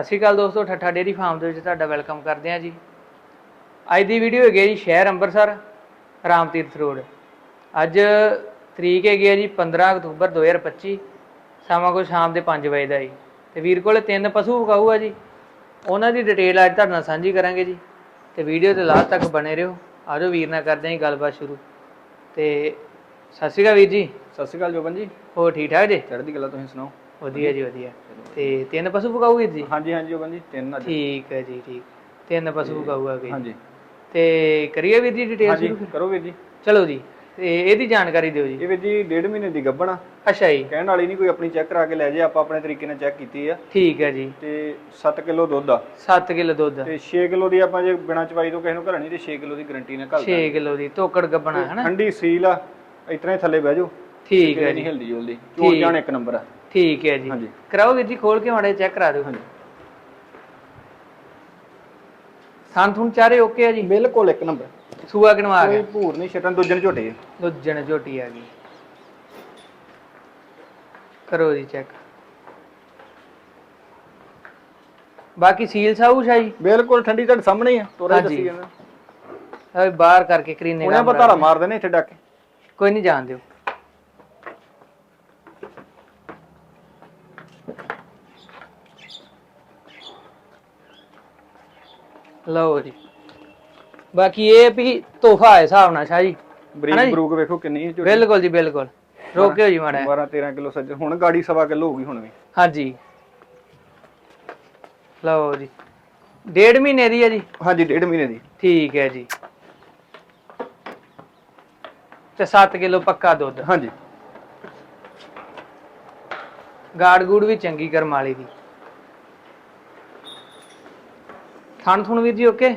ਸਤਿ ਸ਼੍ਰੀ ਅਕਾਲ ਦੋਸਤੋ ਠੱਠਾ dairy farm ਦੇ ਵਿੱਚ ਤੁਹਾਡਾ ਵੈਲਕਮ ਕਰਦੇ ਹਾਂ ਜੀ। ਅੱਜ ਦੀ ਵੀਡੀਓ ਹੈਗੀ ਜੀ ਸ਼ਹਿਰ ਅੰਮ੍ਰਿਤਸਰ ਰਾਮਤੀਰਥ ਰੋਡ। ਅੱਜ ਤਰੀਕ ਹੈਗੀ ਹੈ ਜੀ 15 ਅਕਤੂਬਰ 2025 ਸਮਾਂ ਕੋ ਸ਼ਾਮ ਦੇ 5 ਵਜੇ ਦਾ ਜੀ। ਤੇ ਵੀਰ ਕੋਲੇ ਤਿੰਨ ਪਸ਼ੂ ਵਿਕਾਊ ਆ ਜੀ। ਉਹਨਾਂ ਦੀ ਡਿਟੇਲ ਅੱਜ ਤੁਹਾਡੇ ਨਾਲ ਸਾਂਝੀ ਕਰਾਂਗੇ ਜੀ। ਤੇ ਵੀਡੀਓ ਦੇ ਲਾਸਟ ਤੱਕ ਬਣੇ ਰਹੋ। ਆਜੋ ਵੀਰ ਨਾਲ ਕਰਦੇ ਹਾਂ ਗੱਲਬਾਤ ਸ਼ੁਰੂ। ਤੇ ਸਤਿ ਸ਼੍ਰੀ ਅਕਾਲ ਵੀਰ ਜੀ। ਸਤਿ ਸ਼੍ਰੀ ਅਕਾਲ ਜੋਬਨ ਜੀ। ਹੋਰ ਠੀਕ ਠਾਕ ਜੀ? ਚੜ੍ਹਦੀ ਗੱਲਾਂ ਤੁਸੀਂ ਸੁਣਾਓ? ਵਧੀਆ ਜੀ ਵਧੀਆ। ਤੇ ਤਿੰਨ ਪਸ਼ੂ ਵਿਕਾਊ ਵੀਰ ਜੀ? ਹਾਂਜੀ ਹਾਂਜੀ ਜੋਬਨ ਜੀ ਤਿੰਨ ਅੱਜ ਠੀਕ ਹੈ ਜੀ ਠੀਕ। ਤਿੰਨ ਪਸ਼ੂ ਆ ਗਏ ਹਾਂਜੀ। ਤੇ ਕਰੀਏ ਵੀਰ ਜੀ ਡਿਟੇਲ ਹਾਂਜੀ? ਕਰੋ ਵੀਰ ਜੀ। ਚਲੋ ਜੀ ਤੇ ਇਹਦੀ ਜਾਣਕਾਰੀ ਦਿਓ ਜੀ। ਇਹ ਵੀਰ ਜੀ ਡੇਢ ਮਹੀਨੇ ਦੀ ਗੱਭਣ ਅੱਛਾ ਜੀ। ਕਹਿਣ ਵਾਲੀ ਨਹੀਂ ਕੋਈ ਆਪਣੀ ਚੈੱਕ ਕਰਾ ਕੇ ਲੈ ਜੇ ਆਪਾਂ ਆਪਣੇ ਤਰੀਕੇ ਨਾਲ ਚੈੱਕ ਕੀਤੀ ਆ। ਠੀਕ ਹੈ ਜੀ। ਤੇ 7 ਕਿਲੋ ਦੁੱਧ ਆ। 7 ਕਿਲੋ ਦੁੱਧ। ਤੇ 6 ਕਿਲੋ ਦੀ ਆਪਾਂ ਜੇ ਬਿਨਾਂ ਚਵਾਈ ਤੋਂ ਕਿਸੇ ਨੂੰ ਘਲਣੀ ਤੇ 6 ਕਿਲੋ ਦੀ ਗਾਰੰਟੀ ਨਾਲ ਘਲ 6 ਕਿਲੋ ਦੀ ਤੋਕੜ ਗੱਬਣਾ ਹੈ ਨਾ ਠੰਡੀ ਸੀਲ ਆ ਇਤਨਾ ਥੱਲੇ ਬਹਿ ਜਾਓ। ਠੀਕ ਹੈ ਜੀ। ਹਿਲਦੀ ਜੁਲਦੀ। ਚੋੜ ਜਾਣ ਇੱਕ ਨੰਬਰ ਆ। ਠੀਕ ਹੈ ਜੀ। ਹਾਂਜੀ। ਕਰਾਓ ਵੀਰ ਜੀ ਖੋਲ ਕੇ ਮਾੜੇ ਚੈੱਕ ਕਰਾ ਦਿਓ। ਹਾਂਜੀ। ਥੁਣ ਚਾਰੇ ਓਕੇ ਆ ਜੀ? ਬਿਲਕੁਲ ਇੱਕ ਨੰਬਰ ਸੂਆ ਕਿਨਵਾ ਆ ਕੋਈ ਗਿਆ ਭੂਰ ਨਹੀਂ ਛਟਣ ਦੂਜੇ ਝੋਟੇ ਆ। ਦੁੱਜਣ ਝੋਟੀ ਆ ਗਈ। ਕਰੋ ਜੀ ਚੈੱਕ ਬਾਕੀ ਸੀਲ ਸਾਊ ਸ਼ਾਈ? ਬਿਲਕੁਲ ਠੰਡੀ ਤੁਹਾਡੇ ਸਾਹਮਣੇ ਹੀ ਆ। ਤੋਰਾ ਹਾਂਜੀ। ਦੱਸੀ ਜਾਂਦਾ। ਆ ਬਾਹਰ ਕਰਕੇ ਕਰੀਨੇ ਉਹਨੇ ਆਪਾਂ ਧਾਰਾ ਮਾਰ ਦੇਣੇ ਇੱਥੇ ਡੱਕ ਕੋਈ ਨਹੀਂ ਜਾਣ ਦਿਓ। ਲਓ ਜੀ। ਬਾਕੀ ਇਹ ਵੀ ਤੋਹਫਾ ਹੈ ਹਿਸਾਬ ਨਾਲ ਸ਼ਾਹ ਜੀ। ਹਨਾ ਬਰੀਕ ਜੀ? ਬਰੂਕ ਵੇਖੋ ਕਿੰਨੀ ਹੈ ਝੋਟੀ। ਬਿਲਕੁਲ ਜੀ ਬਿਲਕੁਲ। ਰੋਕਿਓ ਜੀ ਮਾੜਾ ਜਿਹਾ। 12 13 ਕਿਲੋ ਸੱਜਰ ਹੁਣ ਗਾੜੀ ਸਵਾ ਕਿਲੋ ਹੋਊਗੀ ਹੁਣ ਵੀ। ਹਾਂਜੀ। ਲਓ ਜੀ। ਡੇਢ ਮਹੀਨੇ ਦੀ ਹੈ ਜੀ? ਹਾਂਜੀ ਡੇਢ ਮਹੀਨੇ ਦੀ। ਠੀਕ ਹੈ ਜੀ। ਤੇ 7 ਕਿਲੋ ਪੱਕਾ ਦੁੱਧ। ਹਾਂਜੀ। ਗਾੜ ਗੂੜ ਵੀ ਚੰਗੀ ਕਰਮ ਵਾਲੀ ਦੀ। ਥਣ ਥੁਣ ਵੀਰ ਜੀ ਓਕੇ?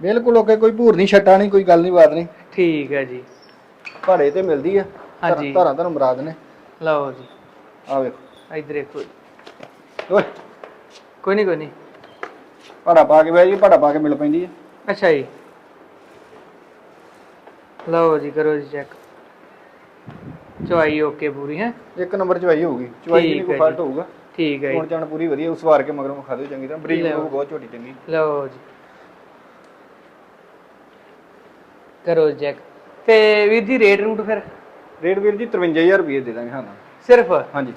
ਬਿਲਕੁਲ ਓਕੇ ਕੋਈ ਭੂਰ ਨਹੀਂ ਛੱਟਾ ਨਹੀਂ ਕੋਈ ਗੱਲ ਨਹੀਂ ਬਾਤ ਨਹੀਂ। ਠੀਕ ਹੈ ਜੀ। ਭਾੜੇ ਤੇ ਮਿਲਦੀ ਆ। ਹਾਂਜੀ। ਧਾਰਾਂ ਤੁਹਾਨੂੰ ਮਰਾਦ ਨੇ ਲਓ ਜੀ। ਆ ਵੇਖੋ। ਇਧਰ ਦੇਖੋ ਓਏ। ਕੋਈ ਨਹੀਂ ਕੋਈ ਨਹੀਂ। ਭਾੜਾ ਪਾ ਕੇ ਬਹਿ ਜੀ ਭਾੜਾ ਪਾ ਕੇ ਮਿਲ ਪੈਂਦੀ ਆ। ਅੱਛਾ ਜੀ। ਲਓ ਜੀ ਕਰੋ ਜੀ ਚੈੱਕ ਚੁਆਈ ਓਕੇ ਪੂਰੀ ਹੈ? ਇੱਕ ਨੰਬਰ ਚਵਾਈ ਹੋਊਗੀ। ਚਵਾਈ ਠੀਕ ਨਹੀਂ ਕੋਈ ਫਾਲਟ। ਹੋਊਗਾ। ਠੀਕ ਹੈ ਹੁਣ ਜੀ ਜਾਣ ਪੂਰੀ ਵਧੀਆ ਉਸ ਵਾਰ ਕੇ ਮਗਰੋਂ ਖਾ ਦਿਓ ਚੰਗੀ ਤਰ੍ਹਾਂ। ਬਰੀਕ। ਬਰੂਕ ਬਹੁਤ ਝੋਟੀ ਚੰਗੀ। ਲਓ ਜੀ। ਕਰੋ ਚੈੱਕ ਤੇ ਵੀਰ ਜੀ ਰੇਟ ਰੂਟ ਫਿਰ? ਰੇਟ ਵੀਰ ਜੀ 53000 ਰੁਪਏ ਦੇ ਦਾਂਗੇ ਹਾਂ ਸਿਰਫ? ਹਾਂਜੀ।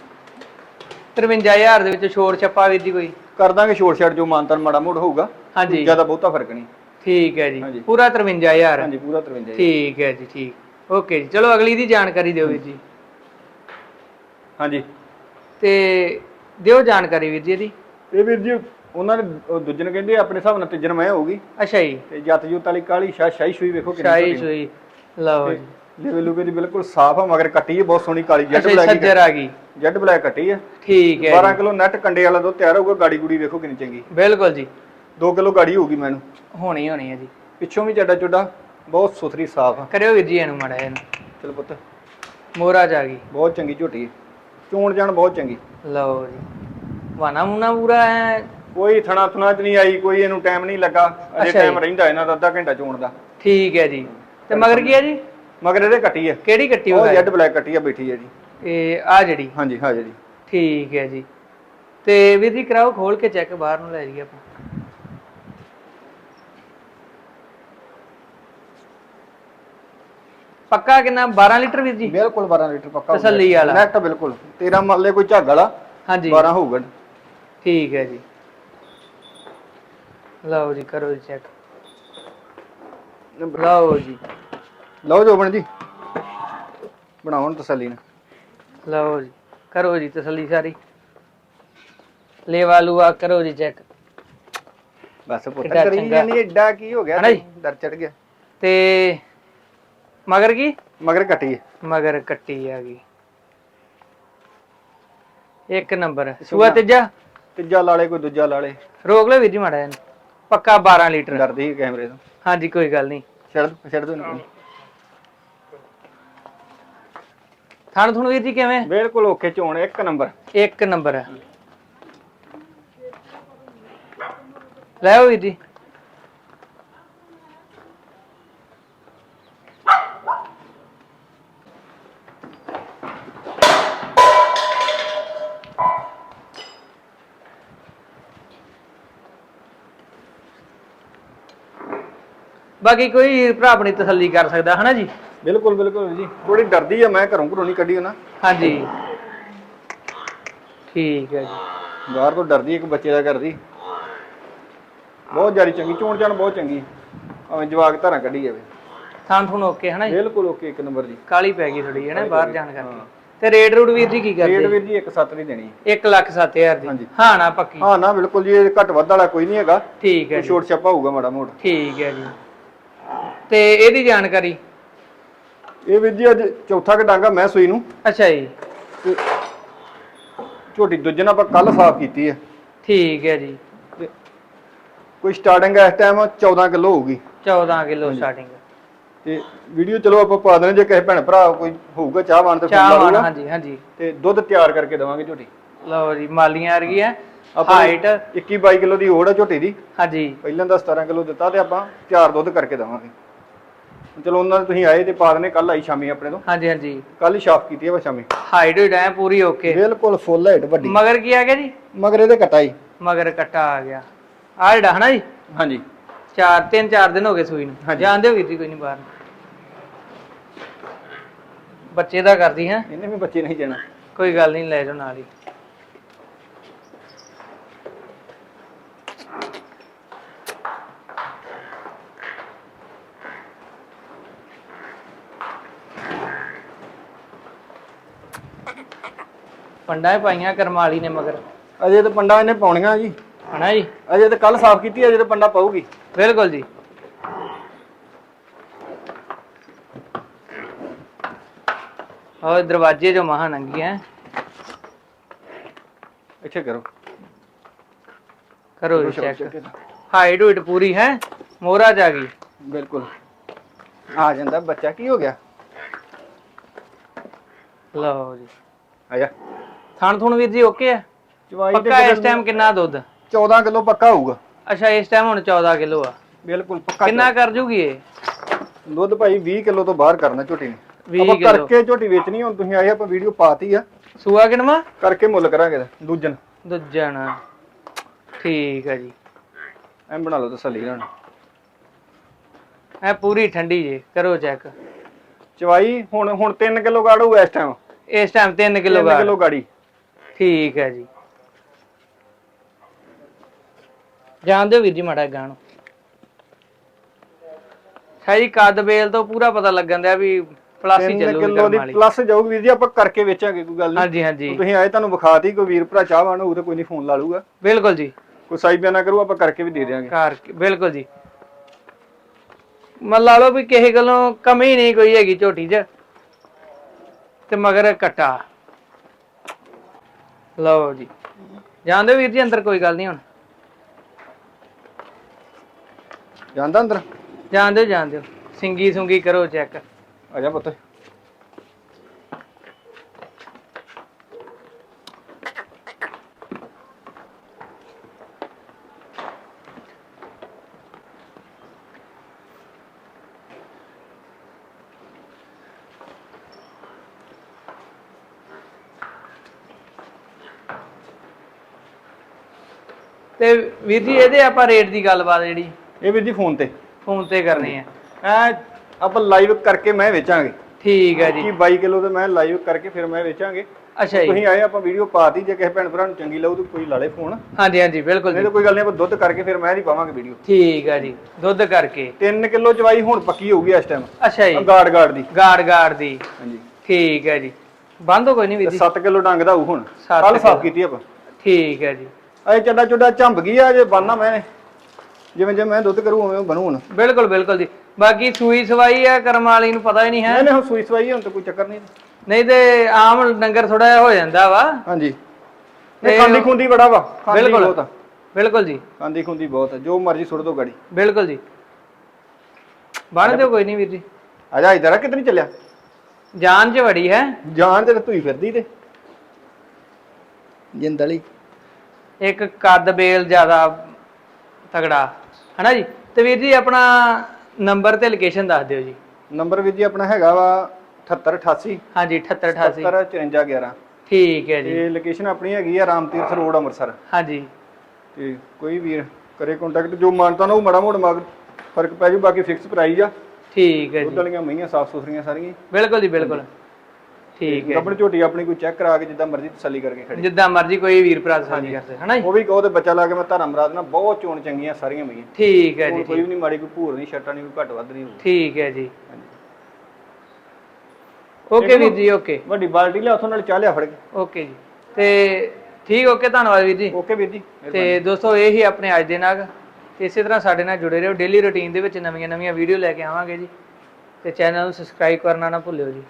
53000 ਦੇ ਵਿੱਚ ਛੋੜ ਛੱਪਾ ਵੀਰ ਜੀ ਕੋਈ? ਕਰ ਦਾਂਗੇ ਛੋਟ ਛੱਡ ਜੋ ਮਾਨਤਨ ਮਾੜਾ ਮੋੜ ਹੋਊਗਾ। ਹਾਂਜੀ। ਜ਼ਿਆਦਾ ਬਹੁਤਾ ਫ਼ਰਕ ਨਹੀਂ। ਠੀਕ ਹੈ ਜੀ। ਹਾਂਜੀ। ਪੂਰਾ 53000 ਹਾਂਜੀ ਪੂਰਾ 53000 ਠੀਕ ਹੈ ਜੀ ਠੀਕ। ਓਕੇ ਜੀ। ਚਲੋ ਅਗਲੀ ਦੀ ਜਾਣਕਾਰੀ ਦਿਓ ਵੀਰ ਜੀ। ਹਾਂਜੀ। ਤੇ ਦਿਓ ਜਾਣਕਾਰੀ ਵੀਰ ਜੀ ਇਹਦੀ। ਇਹ ਵੀਰ ਜੀ ਉਹਨਾਂ ਨੇ ਉਹ ਦੂਜੇ ਨੇ ਕਹਿੰਦੇ ਆਪਣੇ ਹਿਸਾਬ ਨਾਲ ਤੀਜਨ ਮੈਂ ਹੋਊਗੀ। ਅੱਛਾ ਜੀ। ਤੇ ਜੱਤ ਜੂਤ ਵਾਲੀ ਕਾਲੀ ਸ਼ਾ ਸ਼ਾਈ ਸ਼ੂਈ ਵੇਖੋ ਸ਼ਾਹੀ ਸੂਈ ਲਓ ਜੀ। ਲੈਵਲ ਲੁਕੇ ਦੀ ਬਿਲਕੁਲ ਸਾਫ਼ ਆ ਮਗਰ ਕੱਟੀ ਹੈ ਬਹੁਤ ਸੋਹਣੀ ਕਾਲੀ ਜੈਡ ਜੀ, ਬਲੈਕ ਸੱਜਰ ਆ ਗਈ। ਜੈਡ ਬਲੈਕ ਕੱਟੀ ਹੈ ਠੀਕ ਹੈ 12 ਕਿਲੋ ਨੈਟ ਕੰਡੇ ਵਾਲਾ ਦੁੱਧ ਤਿਆਰ ਹੋਊਗਾ ਗਾੜੀ ਗੁੜੀ ਵੇਖੋ ਕਿੰਨੀ ਚੰਗੀ। ਜੀ। ਬਿਲਕੁਲ ਜੀ। 2 ਕਿਲੋ ਗਾੜੀ ਹੋਊਗੀ ਮੈਨੂੰ। ਹੋਣੀ ਹੋਣੀ ਹੈ ਜੀ। ਪਿੱਛੋਂ ਵੀ ਚੱਡਾ ਚੁੱਡਾ ਬਹੁਤ ਸੁਥਰੀ ਸਾਫ਼ ਆ। ਕਰਿਓ ਵੀਰ ਜੀ ਇਹਨੂੰ ਮਾੜਾ ਇਹਨੂੰ। ਚਲ ਪੁੱਤ। ਮੋਹਰਾ ਆ ਗਈ। ਬਹੁਤ ਚੰਗੀ ਝੋਟੀ ਹੈ ਚੋਣ ਜਾਣ ਬਹੁਤ ਚੰਗੀ। ਲਓ ਜੀ। ਵਾਨਾ ਮੁਨਾ ਪੂਰਾ ਹੈ ਕੋਈ ਥਣਾ ਥੁਣਾ ਚ ਨਹੀਂ ਆਈ ਕੋਈ ਇਹਨੂੰ ਟਾਈਮ ਨਹੀਂ ਲੱਗਾ। ਅਜੇ ਅੱਛਾ ਟਾਈਮ ਜੀ। ਰਹਿੰਦਾ ਇਹਨਾਂ ਦਾ ਅੱਧਾ ਘੰਟਾ ਚੋਣ ਦਾ। ਠੀਕ ਹੈ ਜੀ। ਤੇ ਮਗਰ ਕੀ ਹੈ ਜੀ? ਮਗਰ ਇਹਦੇ ਕੱਟੀ ਹੈ ਕਿਹੜੀ ਕੱਟੀ ਉਹ ਹੋਇਆ ਜੈਡ ਬਲੈਕ ਕੱਟੀ ਆ ਬੈਠੀ ਹੈ ਜੀ। ਇਹ ਆ ਜਿਹੜੀ? ਹਾਂਜੀ ਹਾਂ ਜੀ ਠੀਕ ਹੈ ਜੀ। ਤੇ ਵੀਰ ਜੀ ਕਰਾਓ ਖੋਲ ਕੇ ਚੈੱਕ ਬਾਹਰ ਨੂੰ ਲੈ ਜਾਈਏ ਆਪਾਂ। ਪੱਕਾ ਕਿੰਨਾ? 12 ਲੀਟਰ ਵੀਰ ਜੀ? ਬਿਲਕੁਲ 12 ਲੀਟਰ ਪੱਕਾ। ਤਸੱਲੀ ਵਾਲਾ। ਨੈਟ ਬਿਲਕੁਲ। 13 ਮੰਨ ਲੈ ਕੋਈ ਝੱਗ ਵਾਲਾ ਹਾਂਜੀ। 12 ਹੋਊਗਾ ਠੀਕ ਹੈ ਜੀ। ਲਓ ਜੀ ਕਰੋ ਜੀ ਚੈੱਕ ਲਓ ਜੀ। ਲਓ ਜੋਬਨ ਜੀ। ਬਣਾਉਣ ਤਸੱਲੀ ਨਾਲ। ਲਓ ਜੀ ਕਰੋ ਜੀ ਤਸੱਲੀ ਸਾਰੀ। ਲੇਵਾ ਲੂਆ ਕਰੋ ਜੀ ਚੈੱਕ ਬਸ ਪੁੱਤ ਕਰੀ। ਜਾਨੀ ਐਡਾ ਕੀ ਹੋ ਗਿਆ? ਦਰ ਚੜ ਗਿਆ। ਤੇ ਮਗਰ ਕੀ? ਮਗਰ ਕੱਟੀ ਮਗਰ ਕੱਟੀ ਆ ਗਈ। ਇੱਕ ਨੰਬਰ। ਸੂਆ ਤੀਜਾ? ਤੀਜਾ ਲਾਲੇ ਕੋਈ ਦੂਜਾ ਲਾਲੇ ਰੋਕ ਲਓ ਵੀਰ ਜੀ ਮਾੜਾ ਜਿਹਾ ਪੱਕਾ 12 ਲੀਟਰ। ਡਰਦੀ ਸੀ ਕੈਮਰੇ ਤੋਂ। ਹਾਂਜੀ ਕੋਈ ਗੱਲ ਨਹੀਂ। ਛੱਡ ਛੱਡ ਦੋ ਇਹਨੂੰ। ਥਣ ਥੁਣ ਵੀਰ ਜੀ ਕਿਵੇਂ? ਬਿਲਕੁਲ ਓਕੇ ਚੋਣ ਇੱਕ ਨੰਬਰ। ਇੱਕ ਨੰਬਰ। ਲੈ ਵੀਰ ਜੀ। ਬਾਕੀ ਕੋਈ ਭਰਾ ਆਪਣੀ ਤਸੱਲੀ ਕਰ ਸਕਦਾ ਹਨਾ ਜੀ? ਬਿਲਕੁਲ ਬਿਲਕੁਲ ਜੀ। ਥੋੜੀ ਡਰਦੀ ਆ ਮੈਂ ਘਰੋਂ ਘਰੋਂ ਨਹੀਂ ਕੱਢੀ ਉਹਨਾਂ। ਹਾਂਜੀ। ਠੀਕ ਹੈ ਜੀ। ਬਾਹਰ ਤੋਂ ਡਰਦੀ ਇੱਕ ਬੱਚੇ ਦਾ ਕਰਦੀ। ਬਹੁਤ ਜਾਰੀ ਚੰਗੀ ਚੋਣ ਚਾਣ ਬਹੁਤ ਚੰਗੀ। ਐਵੇਂ ਜਵਾਕ ਧਾਰਾਂ ਕੱਢੀ ਜਾਵੇ। ਥਾਂ ਥੁਣ ਓਕੇ ਹਨਾ ਜੀ? ਬਿਲਕੁਲ ਓਕੇ ਇੱਕ ਨੰਬਰ ਜੀ। ਕਾਲੀ ਪੈ ਗਈ ਥੋੜੀ ਹੈ ਨਾ ਬਾਹਰ ਜਾਣ ਕਰਕੇ। ਤੇ ਰੇਡ ਰੂਡ ਵੀਰ ਜੀ ਕੀ ਰੇਟ ਕਰਦੇ ਵੀਰ ਜੀ 1.7 ਦੀ ਦੇਣੀ। 1 ਲੱਖ 7000 ਦੀ। ਹਾਂਜੀ। ਹਾਂ ਨਾ ਪੱਕੀ। ਹਾਂ ਨਾ ਬਿਲਕੁਲ ਜੀ ਇਹ ਘੱਟ ਵੱਧ ਵਾਲਾ ਕੋਈ ਨਹੀਂ ਹੈਗਾ। ਠੀਕ ਹੈ ਜੀ। ਛੋਟ ਛਾਪਾ ਹੋਊਗਾ ਮਾੜਾ ਮੋੜ ਠੀਕ ਹੈ ਜੀ। ਤੇ ਇਹਦੀ ਜਾਣਕਾਰੀ? ਇਹ ਵੀਰ ਜੀ ਅੱਜ ਚੌਥਾ ਕ ਡਾਂਗਾ ਮੈਂ ਸੂਈ ਨੂੰ। ਅੱਛਾ ਜੀ। ਤੇ ਝੋਟੀ ਆਪਾਂ ਕੱਲ ਸਾਫ਼ ਕੀਤੀ ਹੈ ਠੀਕ ਹੈ ਜੀ। ਤੇ ਕੋਈ ਸਟਾਰਟਿੰਗ ਇਸ ਟਾਈਮ 14 ਕਿਲੋ ਹੋਊਗੀ। 14 ਕਿਲੋ ਸਟਾਰਟਿੰਗ ਤੇ ਵੀਡੀਓ ਚਲੋ ਆਪਾਂ ਪਾ ਦੇਣੇ ਜੇ ਕਿਸੇ ਭੈਣ ਭਰਾ ਕੋਈ ਹੋਊਗਾ ਚਾਹਵਾਨ ਤੇ ਫੋਨ ਲਊਗਾ। ਹਾਂਜੀ ਹਾਂਜੀ। ਤੇ ਦੁੱਧ ਤਿਆਰ ਕਰਕੇ ਦੇਵਾਂਗੇ ਝੋਟੀ। ਲਓ ਜੀ ਮਾਲੀਆਂ ਆ ਰਹੀ ਹੈ ਹਾਈਟ 21 22 ਕਿਲੋ ਦੀ ਹੋੜ ਆ ਝੋਟੀ ਦੀ। ਹਾਂਜੀ। ਪਹਿਲਾਂ ਦਾ 17 ਕਿਲੋ ਦਿੱਤਾ ਤੇ ਆਪਾਂ ਤਿਆਰ ਦੁੱਧ ਕਰਕੇ ਦੇਵਾਂਗੇ। ਚਲੋ ਉਹਨਾਂ ਦੇ ਤੁਸੀਂ ਆਏ ਤੇ ਪਾ ਦੇਣੇ ਕੱਲ ਆਈ ਸ਼ਾਮੀ ਆਪਣੇ ਤੋਂ। ਹਾਂਜੀ ਹਾਂਜੀ। ਕੱਲ ਹੀ ਸਾਫ਼ ਕੀਤੀ ਹੈ ਵਾ ਸ਼ਾਮੀ। ਹਾਈਟ ਡੈ ਪੂਰੀ ਓਕੇ। ਬਿਲਕੁਲ ਫੁੱਲ ਹਾਈਟ ਵੱਡੀ। ਮਗਰ ਕੀ ਆ ਗਿਆ ਜੀ? ਮਗਰ ਇਹਦੇ ਕਟਾਈ ਮਗਰ ਕੱਟਾ ਆ ਗਿਆ। ਆ ਜਿਹੜਾ ਹਨਾ ਜੀ? ਹਾਂਜੀ। ਚਾਰ ਤਿੰਨ ਚਾਰ ਦਿਨ ਹੋ ਗਏ ਸੂਈ ਨੂੰ। ਹਾਂਜੀ। ਜਾਣਦੇ ਹੋ ਜੀ ਕੋਈ ਨਹੀਂ ਬਾਹਰ? ਬੱਚੇ ਦਾ ਕਰਦੀ ਹੈ। ਇਹਨੇ ਵੀ ਬੱਚੇ ਨਹੀਂ ਜਾਣਾ। ਕੋਈ ਗੱਲ ਨਹੀਂ ਲੈ ਜਾਓ ਨਾਲ ਹੀ। ਪੰਡਾ ਪਾਈਆਂ ਕਰਮਾਲੀ ਨੇ ਮਗਰ। ਅਜੇ ਤਾਂ ਪੰਡਾ ਇਹਨੇ ਪਾਉਣੀਆਂ ਜੀ। ਹਨਾ ਜੀ? ਅਜੇ ਤਾਂ ਕੱਲ ਸਾਫ਼ ਕੀਤੀ ਅਜੇ ਤਾਂ ਪੰਡਾ ਪਾਊਗੀ। ਬਿਲਕੁਲ ਜੀ। ਹੋਰ ਦਰਵਾਜ਼ੇ ਜੋ ਮਹਾਂ ਨੰਗੀਆਂ। ਇੱਥੇ ਕਰੋ। ਕਰੋ ਜੀ ਚੈੱਕ ਹਾਈਟ ਹੂਟ ਪੂਰੀ ਹੈ? ਮੋਹਰਾ ਆ ਗਈ। ਬਿਲਕੁਲ। ਆ ਜਾਂਦਾ ਬੱਚਾ ਕੀ ਹੋ ਗਿਆ? ਲਓ ਜੀ। ਆ ਜਾ। ਥਣ ਥੁਣ ਵੀਰ ਜੀ ਓਕੇ ਹੈ ਚਵਾਈ ਪੱਕਾ ਇਸ ਟਾਈਮ ਕਿੰਨਾ ਦੁੱਧ? 14 ਕਿਲੋ ਪੱਕਾ ਹੋਊਗਾ। ਅੱਛਾ ਇਸ ਟਾਈਮ ਹੁਣ 14 ਕਿਲੋ ਆ। ਬਿਲਕੁਲ ਪੱਕਾ ਕਿੰਨਾ ਕਰ ਜੂਗੀ ਇਹ? ਦੁੱਧ ਭਾਈ 20 ਕਿਲੋ ਤੋਂ ਬਾਹਰ ਕਰਨਾ ਝੋਟੀ ਨੇ। 20 ਆਪਾਂ ਕਿਲੋ। ਕਰਕੇ ਝੋਟੀ ਵੇਚਣੀ ਹੁਣ ਤੁਸੀਂ ਆਏ ਆਪਾਂ ਵੀਡੀਓ ਪਾਤੀ ਆ। ਸੂਆ ਕਿਨਵਾ? ਕਰਕੇ ਮੁੱਲ ਕਰਾਂਗੇ ਦੂਜਨ ਦੂਜਣ। ਠੀਕ ਹੈ ਜੀ। ਐਂ ਬਣਾ ਲਓ ਤਸੱਲੀ ਨਾਲ। ਐ ਪੂਰੀ ਠੰਡੀ ਜੇ ਕਰੋ ਚੈੱਕ ਚਵਾਈ ਹੁਣ ਹੁਣ 3 ਕਿਲੋ ਗਾੜੂ ਇਸ ਟਾਈਮ ਇਸ ਟਾਈਮ 3 ਕਿਲੋ 3 ਕਿਲੋ ਗਾੜੀ। ਠੀਕ ਹੈ ਜੀ। ਜਾਣਦੇ ਹੋ ਵੀਰ ਜੀ ਮਾੜਾ ਗਾਣ। ਸ਼ਾਇਦ ਕੱਦ ਬੇਲ ਤੋਂ ਪੂਰਾ ਪਤਾ ਲੱਗਣ ਦਿਆ ਵੀ ਪਲੱਸ ਹੀ 3 ਚੱਲੂਗੀ ਕਿਲੋ ਕਰਮ ਦੀ ਵਾਲੀ। ਪਲੱਸ ਜਾਊਗੀ ਵੀਰ ਜੀ ਆਪਾਂ ਕਰਕੇ ਵੇਚਾਂਗੇ ਕੋਈ ਗੱਲ ਨਹੀਂ ਹਾਂਜੀ ਹਾਂਜੀ। ਤੁਸੀਂ ਆਏ ਤੁਹਾਨੂੰ ਵਿਖਾਤੀ ਕੋਈ ਵੀਰ ਭਰਾ ਚਾਹਵਾਨ ਹੋਊ ਤਾਂ ਕੋਈ ਨਹੀਂ ਫੋਨ ਲਾ ਲੂਗਾ ਬਿਲਕੁਲ ਜੀ। ਕੋਈ ਸਾਈ ਬਿਆਨਾ ਕਰੂ ਆਪਾਂ ਕਰਕੇ ਵੀ ਦੇ ਦਿਆਂਗੇ। ਕਾਰ ਬਿਲਕੁਲ ਜੀ। ਮੰਨ ਲਾ ਲਓ ਵੀ ਕਿਸੇ ਗੱਲੋਂ ਕਮੀ ਨਹੀਂ ਕੋਈ ਹੈਗੀ ਝੋਟੀ 'ਚ। ਤੇ ਮਗਰ ਕਟਾ। ਲਓ ਜੀ। ਜਾਂਦੇ ਵੀਰ ਜੀ ਅੰਦਰ ਕੋਈ ਗੱਲ ਨਹੀਂ ਹੁਣ। ਜਾਂਦਾ ਅੰਦਰ? ਜਾਂਦੇ ਜਾਂਦੇ ਸਿੰਗੀ ਸੁੰਗੀ ਕਰੋ ਚੈੱਕ। ਆ ਜਾ ਪੁੱਤ। ਤੇ ਵੀਰ ਜੀ ਇਹਦੇ ਆਪਾਂ ਰੇਟ ਦੀ ਗੱਲਬਾਤ ਜਿਹੜੀ ਇਹ ਵੀਰ ਜੀ ਫੋਨ ਤੇ। ਫੋਨ ਤੇ ਕਰਨੀ ਹੈ ਐ ਆਪਾਂ ਲਾਈਵ ਕਰਕੇ ਮੈਂ ਵੇਚਾਂਗੇ। ਠੀਕ ਹੈ ਜੀ। ਕੀ 22 ਕਿਲੋ ਤੇ ਮੈਂ ਲਾਈਵ ਕਰਕੇ ਫਿਰ ਮੈਂ ਵੇਚਾਂਗੇ। ਅੱਛਾ ਜੀ। ਤੁਸੀਂ ਆਏ ਆਪਾਂ ਵੀਡੀਓ ਪਾਤੀ ਜੇ ਕਿਸੇ ਭੈਣ ਭਰਾ ਨੂੰ ਚੰਗੀ ਲੱਗੂ ਤਾਂ ਕੋਈ ਲਾ ਲੇ ਫੋਨ ਹਾਂਜੀ ਹਾਂਜੀ ਬਿਲਕੁਲ ਨਹੀਂ ਜੀ। ਤਾਂ ਕੋਈ ਗੱਲ ਨਹੀਂ ਆਪਾਂ ਦੁੱਧ ਕਰਕੇ ਫਿਰ ਮੈਂ ਨਹੀਂ ਪਾਵਾਂਗੇ ਵੀਡੀਓ ਠੀਕ ਹੈ ਜੀ ਦੁੱਧ ਕਰਕੇ। 3 ਕਿਲੋ ਚਵਾਈ ਹੁਣ ਪੱਕੀ ਹੋਊਗੀ ਇਸ ਟਾਈਮ ਅੱਛਾ ਜੀ। ਗਾੜ ਗਾੜ ਦੀ। ਗਾੜ ਗਾੜ ਦੀ। ਹਾਂਜੀ। ਠੀਕ ਹੈ ਜੀ। ਬੰਦ ਹੋ ਕੋਈ ਨਹੀਂ ਵੀਰ ਜੀ? 7 ਕਿਲੋ ਡੰਗ ਦਾ ਹੁਣ। ਕੱਲ ਸਾਫ਼। ਕੀਤੀ ਆਪਾਂ। ਠੀਕ ਹੈ ਜੀ। ਅਜੇ ਚੱਡਾ ਚੁੱਡਾ ਝੰਬ ਗਈ ਆ ਜੇ ਬੰਨਾ ਮੈਂ। ਜਿਵੇਂ ਜਿਵੇਂ ਮੈਂ ਦੁੱਧ ਕਰੂ ਉਵੇਂ ਉਵੇਂ ਬਣੂ ਹੁਣ। ਬਿਲਕੁਲ ਬਿਲਕੁਲ ਜੀ। ਬਾਕੀ ਸੂਈ ਸਵਾਈ ਆ ਕਰਮ ਵਾਲੀ ਨੂੰ ਪਤਾ ਹੀ ਨਹੀਂ ਹੈ। ਨਹੀਂ ਨਹੀਂ ਹੁਣ ਸੂਈ ਸਵਾਈ ਹੁਣ ਤਾਂ ਕੋਈ ਚੱਕਰ ਨਹੀਂ। ਨਹੀਂ ਤੇ ਆਮ ਡੰਗਰ ਥੋੜਾ ਜਿਹਾ ਹੋ ਜਾਂਦਾ ਵਾ। ਹਾਂਜੀ। ਇਹ ਖਾਂਦੀ ਖੁੰਦੀ ਬੜਾ ਵਾ। ਖਾਂਦੀ ਬਿਲਕੁਲ। ਬਹੁਤ ਆ। ਬਿਲਕੁਲ ਜੀ। ਖਾਂਦੀ ਖੁੰਦੀ ਬਹੁਤ ਆ। ਜੋ ਮਰਜ਼ੀ ਸੁੱਟ ਦੋ ਗਾੜੀ। ਬਿਲਕੁਲ ਜੀ। ਬਣ ਦਿਓ ਕੋਈ ਨਹੀਂ ਵੀਰ ਜੀ। ਆ ਜਾ ਇਧਰ ਆ ਕਿਤੇ ਨਹੀਂ ਚੱਲਿਆ? ਜਾਨ ਚ ਵੜੀ ਹੈ। ਜਾਨ ਤੇ ਤੂੰ ਫਿਰਦੀ ਤੇ। ਜਿੰਦਲੀ। ਇੱਕ ਕੱਦ ਬੇਲ ਜ਼ਿਆਦਾ ਤਗੜਾ ਹਨਾ ਜੀ? ਤੇ ਵੀਰ ਜੀ ਆਪਣਾ ਨੰਬਰ ਤੇ ਲੋਕੇਸ਼ਨ ਦੱਸ ਦਿਓ ਜੀ। ਨੰਬਰ ਵੀ ਜੀ ਆਪਣਾ ਹੈਗਾ ਵਾ 7888 ਹਾਂਜੀ 7888 5411 ਠੀਕ ਹੈ ਜੀ। ਤੇ ਲੋਕੇਸ਼ਨ ਆਪਣੀ ਹੈਗੀ ਆ ਰਾਮ ਤੀਰਥ ਰੋਡ ਅੰਮ੍ਰਿਤਸਰ। ਹਾਂਜੀ। ਤੇ ਕੋਈ ਵੀਰ ਕਰੇ ਕੰਟੈਕਟ ਜੋ ਮਾਨਤਾ ਨਾ ਉਹ ਮੜਾ ਮੋੜ ਮਗ ਫ਼ਰਕ ਪੈ ਜੂ ਬਾਕੀ ਫਿਕਸ ਪ੍ਰਾਈਸ ਆ। ਠੀਕ ਹੈ ਦੁੱਧ ਜੀ ਵਾਲੀਆਂ ਮਈਆਂ ਸਾਫ਼ ਸੁਥਰੀਆਂ ਸਾਰੀਆਂ। ਬਿਲਕੁਲ ਜੀ ਬਿਲਕੁਲ। ਠੀਕ ਹੈ ਗੱਬਣ ਝੋਟੀ ਆਪਣੀ ਕੋਈ ਚੈੱਕ ਕਰਾ ਕੇ ਜਿੱਦਾਂ ਮਰਜ਼ੀ ਤਸੱਲੀ ਕਰਕੇ ਖੜੀ। ਜਿੱਦਾਂ ਮਰਜ਼ੀ ਕੋਈ ਵੀਰ ਭਰਾ ਤਸੱਲੀ ਕਰਦੇ ਹਨਾ ਉਹ ਵੀ ਕਹੋ ਤੇ ਬੱਚਾ ਲਾ ਕੇ ਮੈਂ ਧਰਮ ਰਾਤ ਨਾਲ ਬਹੁਤ ਚੋਣ ਚੰਗੀਆਂ ਸਾਰੀਆਂ ਮਈਆਂ ਠੀਕ ਹੈ ਜੀ ਕੋਈ ਵੀ ਨਹੀਂ ਮਾੜੀ ਕੋਈ ਭੂਰ ਨਹੀਂ ਛੱਟਾ ਨਹੀਂ ਕੋਈ ਘੱਟ ਵੱਧ ਨਹੀਂ ਠੀਕ ਹੈ ਜੀ। ਓਕੇ ਵੀਰ ਜੀ ਓਕੇ। ਵੱਡੀ ਬਾਲਟੀ ਲਿਆ ਉਥੋਂ ਨਾਲ ਚਾਹ ਲਿਆ ਫੜ ਕੇ। ਓਕੇ ਜੀ। ਤੇ ਠੀਕ ਓਕੇ ਧੰਨਵਾਦ ਵੀਰ ਜੀ। ਓਕੇ ਵੀਰ ਜੀ ਤੇ ਦੋਸਤੋ ਇਹ ਹੀ ਆਪਣੇ ਅੱਜ ਦੇ ਨਾਗ। ਤੇ ਇਸੇ ਤਰ੍ਹਾਂ ਸਾਡੇ ਨਾਲ ਜੁੜੇ ਰਹੋ। ਡੇਲੀ ਰੁਟੀਨ ਦੇ ਵਿੱਚ ਨਵੀਆਂ ਨਵੀਆਂ ਵੀਡੀਓ ਲੈ ਕੇ ਆਵਾਂਗੇ ਜੀ। ਤੇ ਚੈਨਲ ਨੂੰ ਸਬਸਕ੍ਰਾਈਬ ਕਰਨਾ ਨਾ ਭੁੱਲਿਓ ਜੀ।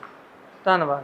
ਧੰਨਵਾਦ।